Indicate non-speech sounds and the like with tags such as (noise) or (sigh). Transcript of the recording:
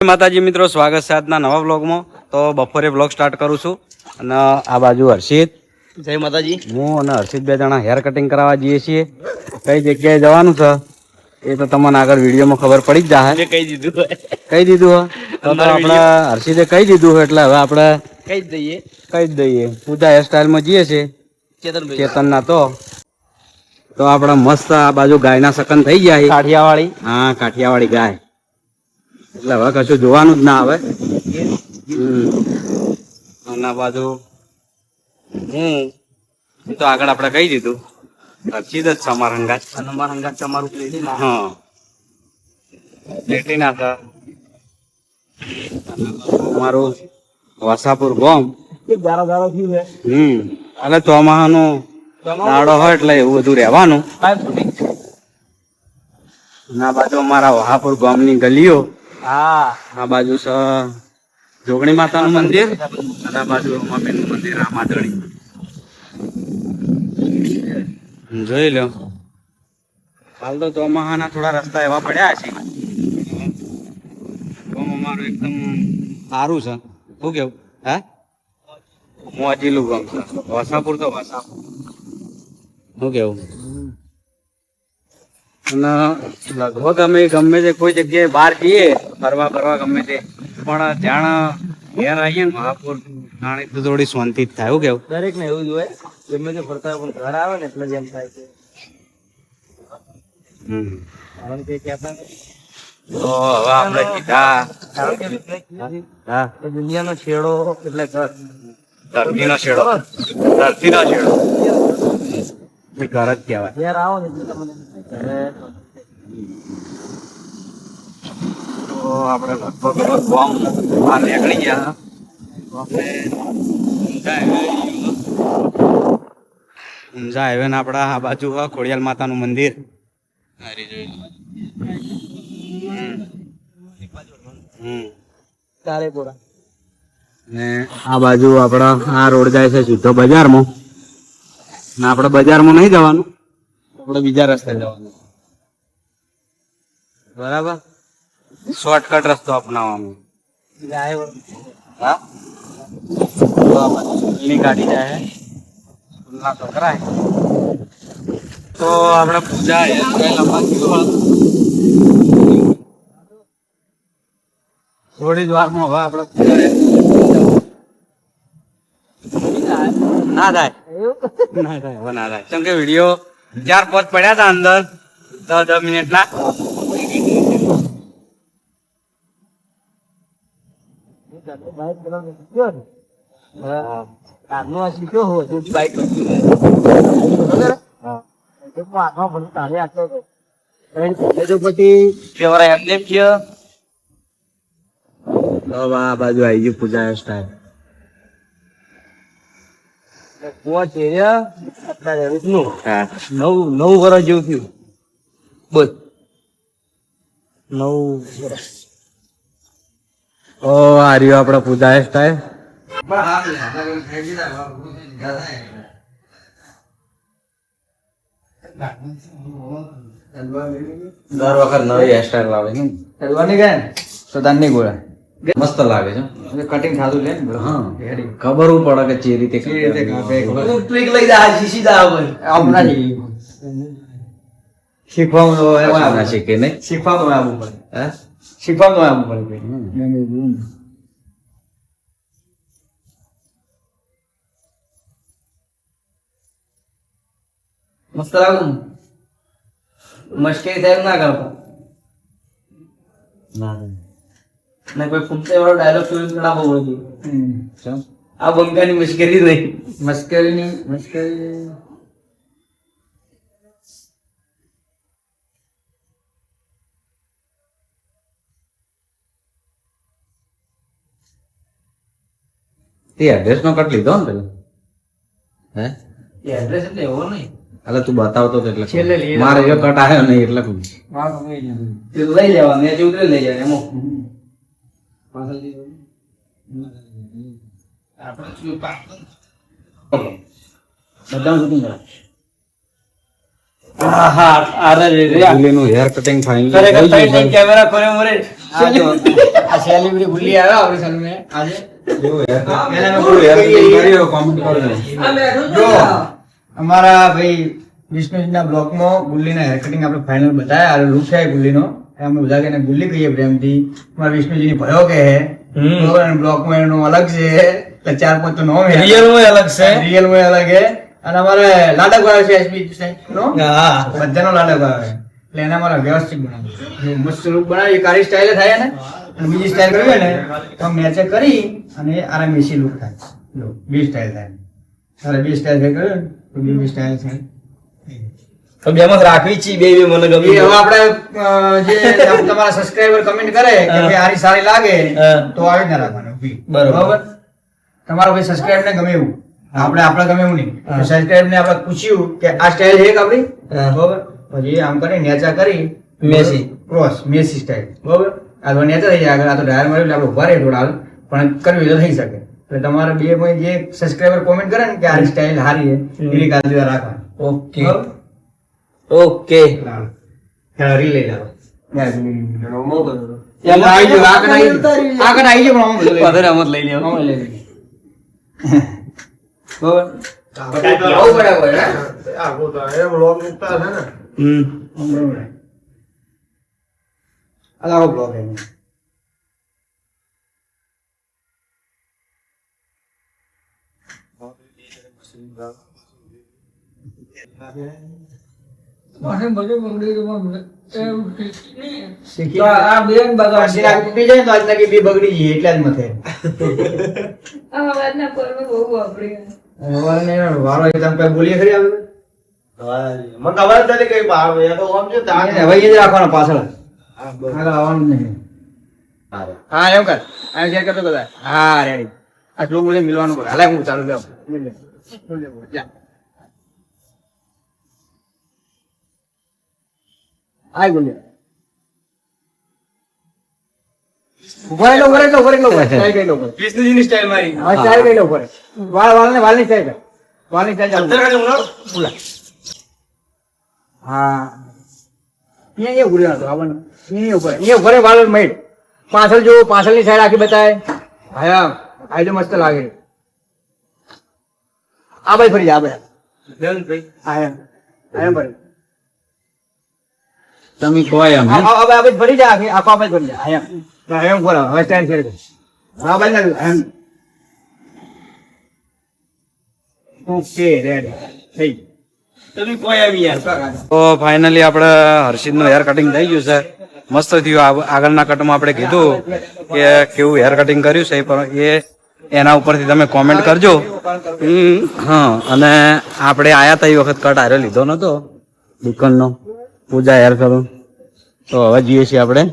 માતાજી મિત્રો સ્વાગત છે આજના નવા વ્લોગમાં. તો બપોરે વ્લોગ સ્ટાર્ટ કરું છું. અને આ બાજુ હર્ષિત. જય માતાજી. હું અને હર્ષિત બે જણા હેર કટિંગ કરાવવા જઈએ છીએ. કઈ જગ્યાએ જવાનું છે? એ તો તમને આગળ વિડીયોમાં ખબર પડી જ જાય કહી દીધું કહી દીધું તો આપણે હર્ષિતે કહી દીધું એટલે હવે આપણે કહી જ દઈએ. કહી જ દઈએ. પૂજા હેરસ્ટાઈલમાં જઈએ છીએ. ચેતનના તો. તો આપણે મસ્ત આ બાજુ ગાયના સકન થઈ ગયા કાઠિયાવાડી. હા કાઠિયાવાડી ગાય. એટલે હવે કશું જોવાનું જ ના આવે. હમ. બાજુ હું તો આગળ આપણે કહી દીધું. હર્ષિત જ છે અમારા હંગાત અમારા હંગાત તમારું પ્લેટ હા. પ્લેટિના હતા અમારું વસાપુર ગોમ. ગારો ગારો થયું છે. હમ. એટલે ચોમાહાનો દાડો હોય એટલે એવું બધું રહેવાનું. ના બાજુ અમારા વહાપુર ગામની ગલીઓ. હા. આ બાજુ છે જોગણી માતાનું મંદિર? અને આ બાજુ ઉમાબેનનું મંદિર રામાદળી જોઈ લો. હાલ તો ચોમાહાના થોડા રસ્તા એવા પડ્યા છે. અમારું એકદમ સારું છે. શું કેવું? હે? મોજીલું ગામ છે. વસાપુર તો વસાપુર. શું કેવું? અને લગભગ અમે ગમે તે કોઈ જગ્યાએ બહાર જઈએ ફરવા ફરવા ગમે તે પણ જાણ ઘેર આવીએ ને મહાપુર જાણે તો થોડી શાંતિ જ થાય એવું કેવું દરેક ને એવું જ હોય ગમે તે ફરતા પણ ઘર આવે ને એટલે જ એમ થાય છે કારણ કે કહેતા તો હવે આપણે કીધા હા. દુનિયાનો છેડો એટલે ઘર. ધરતીનો છેડો. ધરતીનો છેડો. ઘર જ કહેવાય. ઘેર આવો ને તો આપણે લગભગ નીકળી ગયા. ઊંઝા હાઈવે ને આપણા આ બાજુ હ ખોડિયાલ માતાનું મંદિર. હારી જોઈ હમ. ને આ બાજુ આપણા આ રોડ જાય છે સીધો બજારમાં. ને આપણે બજારમાં નહીં જવાનું. આપણે બીજા રસ્તે જવાનું. બરાબર? શોર્ટકટ રસ્તો અપનાવવાનો. હા? સ્કૂલની ગાડી જાય સ્કૂલના છોકરા તો આપણે પૂજા થોડી જ વારમાં હવે આપણે પૂજા ના થાય. ના થાય. ના થાય. કેમ કે વીડિયો ચાર પાંચ પડ્યા હતા અંદર. દસ દસ મિનિટના. બાજુ આવી ગયું પૂજા હેરસ્ટાઈલ પોચ એરિયા નવ નવ વર્ષ જેવું થયું. બસ નવ વર્ષ ઓ આ રહ્યો આપણા પૂજા હેરસ્ટાઈલ દર વખત નવી હેરસ્ટાઈલ લાવે છે. કરવાની ગયા ને? ગોળા. મસ્ત લાગે છે. કટિંગ ખાધું લે ને હા. ખબર પડે કે જે રીતે ટ્રીક લઈ જા શીશી જા હમણાં શીખવાનું ના શીખે નહીં શીખવાનું આવવું પડે. હે? શીખવાનું આવવું પડે મસ્ત લાગુ મશ્કરી સાહેબ ના કરતા? ના ને કોઈ ફૂમતે વાળો ડાયલોગ જોઈને ઘણા બહુ વળી આ બંકાની મશ્કરી નહીં. મશ્કરીની મશ્કરી. તે એડ્રેસ નો કટ લીધો ને પેલો? હે? એ એડ્રેસ એટલે એવો નહીં. એટલે તું બતાવતો તો એટલે છેલ્લે મારે જો કટ આવ્યો નહીં એટલે કહું. તે લઈ લેવાનું. એ ઉતરી લઈ જાય એમાં. બધાનું ભાઈ વિષ્ણુજી ના બ્લોકમાં ગુલ્લી ના. હેર કટિંગ આપડે અમારા ફાઇનલ બતાવ્યા આ લુક છે ગુલ્લીનો. એ અમે બધા કહીને ભૂલી ગઈએ પ્રેમથી. મારા વિષ્ણુજીની ભયો કે હે બ્લોકમાં એનો અલગ છે. એટલે ચાર પાંચ તો નોમ રિયલમાં અલગ છે. રિયલમાં અલગ છે. અને અમારે લાડક આવે છે એસબી નો? હા. બધાનો લાડક આવે એટલે એને અમારે વ્યવસ્થિત બનાવ્યું. મસ્ત રૂપ બનાવી કારી સ્ટાઇલ થાય ને અને બીજી સ્ટાઇલ કરવી ને તો મેચે કરી અને આરામ એસી લુક થાય. બી સ્ટાઇલ થાય. તારે બી સ્ટાઇલ થાય કર્યું તો બી બી સ્ટાઇલ થાય. બેમાં રાખવી છે બે બે મને ગમી હવે આપણે જે તમારા સબસ્ક્રાઇબર કમેન્ટ કરે કે. ભાઈ આરી સારી લાગે તો આવી ના રાખવાનું બી બરોબર. તમારો ભાઈ સબસ્ક્રાઇબ ને ગમે એવું. આપણે આપણે ગમે એવું નહીં. સબસ્ક્રાઇબ ને આપણે પૂછ્યું કે આ સ્ટાઇલ છે કે આપણી? બરોબર? પછી આમ કરી નેચા કરી મેસી. ક્રોસ મેસી સ્ટાઇલ બરોબર? આ તો નેચા થઈ જાય આગળ આ તો ડાયર મળ્યું એટલે આપણે ઊભા રહે થોડા પણ કરવી તો થઈ શકે. એટલે તમારે બે માં જે સબસ્ક્રાઇબર કોમેન્ટ કરે ને કે આ સ્ટાઇલ સારી છે. એની કાળજી રાખવાની. ઓકે. બરોબર? ઓકે લાવો. ખ્યાલ રી લઈ લાવો. એમ એમાં. આવી આવી આવી બધું જ? આવું આ તો આજ બી બગડી જઈએ એટલા જ મથે. આ અવાજના પર્વ બહુ વાપરી. વાળો ને એનો વાળો એ તમે કઈ બોલીએ ખરી આવે એને હવે એ જ રાખવાનો પાછળ. આવવાનું નહીં. હા એમ કર. આ શેર કરતો કદાચ હા રેડી આટલું બધું મિલવાનું હાલે હું ચાલુ લેવ મિલ. લે. મિલ લે, બોલ, જા. આય ગુંડિયા. ઊભા રહી લો, ઊભા રહી લો, ઊભા રહી લો, ઊભા રહી. સ્ટાઈલ કરી લો, (laughs) ઊભા રહી. વિષ્ણુજીની સ્ટાઇલ મારી હા, સ્ટાઈલ કરી લો, વાળ વાળને વાળની સ્ટાઈલ વાળની સ્ટાઈલ ચાલુ કર. બોલા. હા અહીંયા અહીંયા ઊભી રહેવાનું, આવવાનું. અહીંયા ઊભા અહીંયા ઊભા વાળ મેળ. પાછળ જો પાછળની સાઈડ આખી બતાય હા આઈડો તો મસ્ત લાગે આ ભાઈ ફરી જા આ ભાઈ હા ભાઈ હા, આયમ ફરી તમે કહો એમ હવે આ- ભરી જા આખી આપણે ભરી જા એમ. એમ બોલો હવે સ્ટાઈલ ફેર. હા ભાઈ ના એમ ઓકે રેડી થઈ કોઈ તો ફાઇનલી આપણે હર્ષિતનું હેર કટિંગ થઈ ગયું છે. મસ્ત થયું. આગળના કટમાં આપણે કીધું કે કેવું હેર કટિંગ કર્યું છે પણ એ એના ઉપરથી તમે કોમેન્ટ કરજો. હમ, હા અને આપણે આયા તા એ વખત કટ આરે લીધો નતો દુકાનનો. પૂજા હેર કરું તો હવે જઈએ છીએ આપણે.